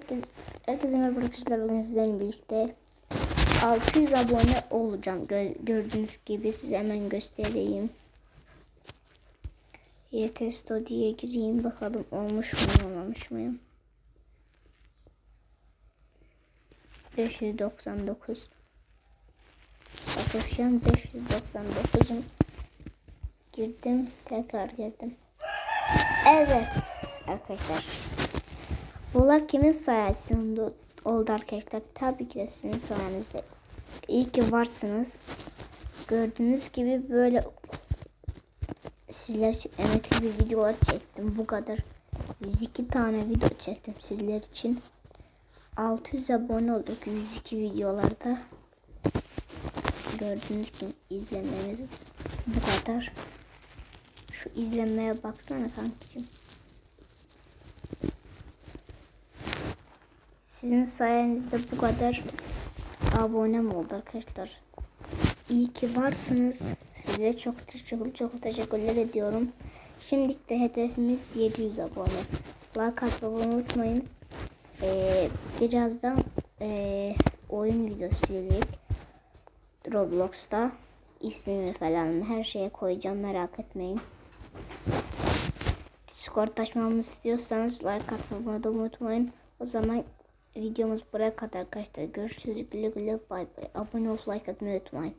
Herkes, herkese merhaba arkadaşlar. Bugün sizlerle birlikte 600 abone olacağım. Gö- gördüğünüz gibi size hemen göstereyim. YT diye gireyim bakalım olmuş muyum olmamış mıyım. 599 Bakın şu an 599'um. Girdim tekrar girdim. Evet arkadaşlar. Bunlar kimin sayesinde oldu arkadaşlar? Tabii ki de sizin sayenizde. İyi ki varsınız. Gördüğünüz gibi böyle sizler için emekli bir videolar çektim. Bu kadar. 102 tane video çektim sizler için. 600 abone olduk 102 videolarda. Gördüğünüz gibi izlemeniz bu kadar. Şu izlemeye baksana kankicim. Sizin sayenizde bu kadar abonem oldu arkadaşlar. İyi ki varsınız. Size çok çok çok teşekkürler ediyorum. Şimdilik de hedefimiz 700 abone. Like atmayı unutmayın. Ee, birazdan ee, oyun videosu gelecek. Roblox'ta ismimi falan her şeye koyacağım merak etmeyin. Discord açmamı istiyorsanız like atmayı da unutmayın. O zaman videomuz buraya kadar arkadaşlar. Görüşürüz. Güle güle. Bay bay. Abone ol, like atmayı unutmayın.